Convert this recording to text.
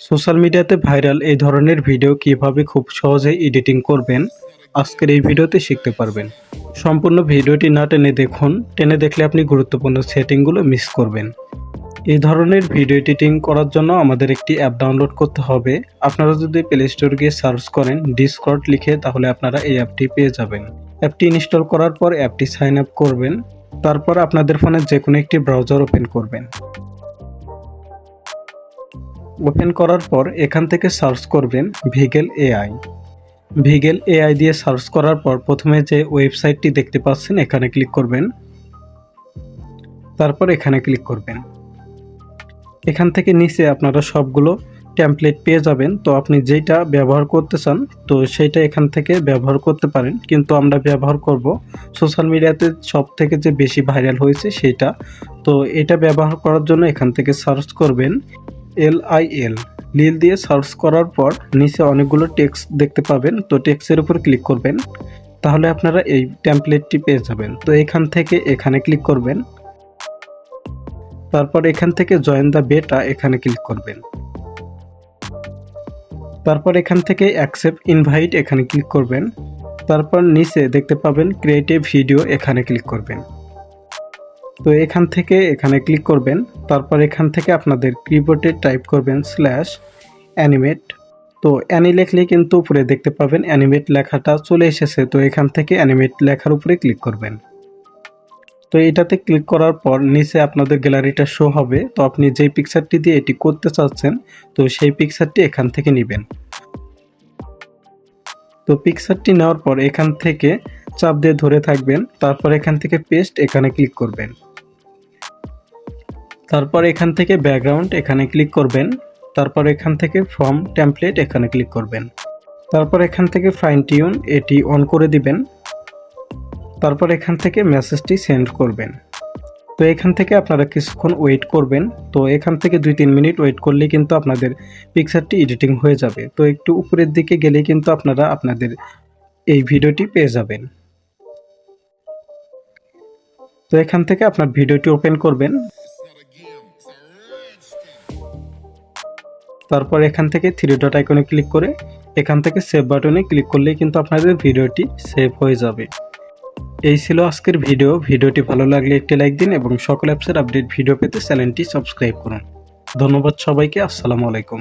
Social মিডিয়াতে viral এই ধরনের ভিডিও কীভাবে খুব সহজে এডিটিং করবেন, আজকের এই ভিডিওতে শিখতে পারবেন। সম্পূর্ণ ভিডিওটি না টেনে দেখুন, টেনে দেখলে আপনি গুরুত্বপূর্ণ সেটিংগুলো মিস করবেন। এই ধরনের ভিডিও এডিটিং করার জন্য আমাদের একটি অ্যাপ ডাউনলোড করতে হবে। আপনারা যদি প্লে স্টোর গিয়ে সার্চ করেন ডিসকর্ড লিখে, তাহলে আপনারা এই অ্যাপটি পেয়ে যাবেন। অ্যাপটি ইনস্টল করার পর অ্যাপটি সাইন আপ করবেন। তারপর আপনাদের ফোনে যে কোনো একটি ব্রাউজার ওপেন করবেন। ওপেন করার পর এখান থেকে সার্চ করবেন ভিগেল এআই। ভিগেল এআই দিয়ে সার্চ করার পর প্রথমে যে ওয়েবসাইটটি দেখতে পাচ্ছেন, এখানে ক্লিক করবেন। তারপর এখানে ক্লিক করবেন। এখান থেকে নিচে আপনারা সবগুলো টেমপ্লেট পেয়ে যাবেন। তো আপনি যেটা ব্যবহার করতে চান, তো সেটা এখান থেকে ব্যবহার করতে পারেন। কিন্তু আমরা ব্যবহার করব, সোশ্যাল মিডিয়াতে সব থেকে যে বেশি ভাইরাল হয়েছে সেটা। তো এটা ব্যবহার করার জন্য এখান থেকে সার্চ করবেন। এল আই এল লিল দিয়ে সার্চ করার পর নিচে অনেকগুলো টেক্সট দেখতে পাবেন। তো টেক্সটের উপর ক্লিক করবেন। তাহলে আপনারা এই টেমপ্লেটটি পেয়ে যাবেন। তো এখান থেকে এখানে ক্লিক করবেন। তারপর এখান থেকে জয়েন দ্য বেটা এখানে ক্লিক করবেন। তারপর এখান থেকে অ্যাকসেপ্ট ইনভাইট এখানে ক্লিক করবেন। তারপর নিচে দেখতে পাবেন ক্রিয়েটিভ ভিডিও এখানে ক্লিক করবেন। তো এখান থেকে এখানে ক্লিক করবেন, তারপর এখান থেকে আপনাদের কিবোর্ডে টাইপ করবেন স্ল্যাশ অ্যানিমেট তো অ্যানি লেখলে কিন্তু উপরে দেখতে পাবেন অ্যানিমেট লেখাটা চলে এসেছে, তো এখান থেকে অ্যানিমেট লেখার উপরে ক্লিক করবেন। তো এটাতে ক্লিক করার পর নিচে আপনাদের গ্যালারিটা শো হবে, তো আপনি যেই পিকচারটি দিয়ে এটি করতে চাচ্ছেন, তো সেই পিকচারটি এখান থেকে নেবেন। তো পিকচারটি নেওয়ার পর এখান থেকে চাপ দিয়ে ধরে থাকবেন, তারপর এখান থেকে পেস্ট এখানে ক্লিক করবেন। তারপর এখান থেকে ব্যাকগ্রাউন্ড এখানে ক্লিক করবেন। তারপর এখান থেকে ফর্ম টেমপ্লেট এখানে ক্লিক করবেন। তারপর এখান থেকে ফাইন টিউন এটি অন করে দিবেন। তারপর এখান থেকে মেসেজটি সেন্ড করবেন। তো এখান থেকে আপনারা কিছুক্ষণ ওয়েট করবেন। তো এখান থেকে দুই তিন মিনিট ওয়েট করলেই কিন্তু আপনাদের পিকচারটি এডিটিং হয়ে যাবে। তো একটু উপরের দিকে গেলেই কিন্তু আপনারা আপনাদের এই ভিডিওটি পেয়ে যাবেন। তো এখান থেকে আপনার ভিডিওটি ওপেন করবেন। তারপর এখান থেকে থ্রি ডট আইকনে ক্লিক করে এখান থেকে সেভ বাটনে ক্লিক করলেই কিন্তু আপনাদের ভিডিওটি সেভ হয়ে যাবে। এই ছিল আজকের ভিডিও। ভিডিওটি ভালো লাগলে একটি লাইক দিন এবং সকল অ্যাপসের আপডেট ভিডিও পেতে চ্যানেলটি সাবস্ক্রাইব করুন। ধন্যবাদ সবাইকে। আসসালামু আলাইকুম।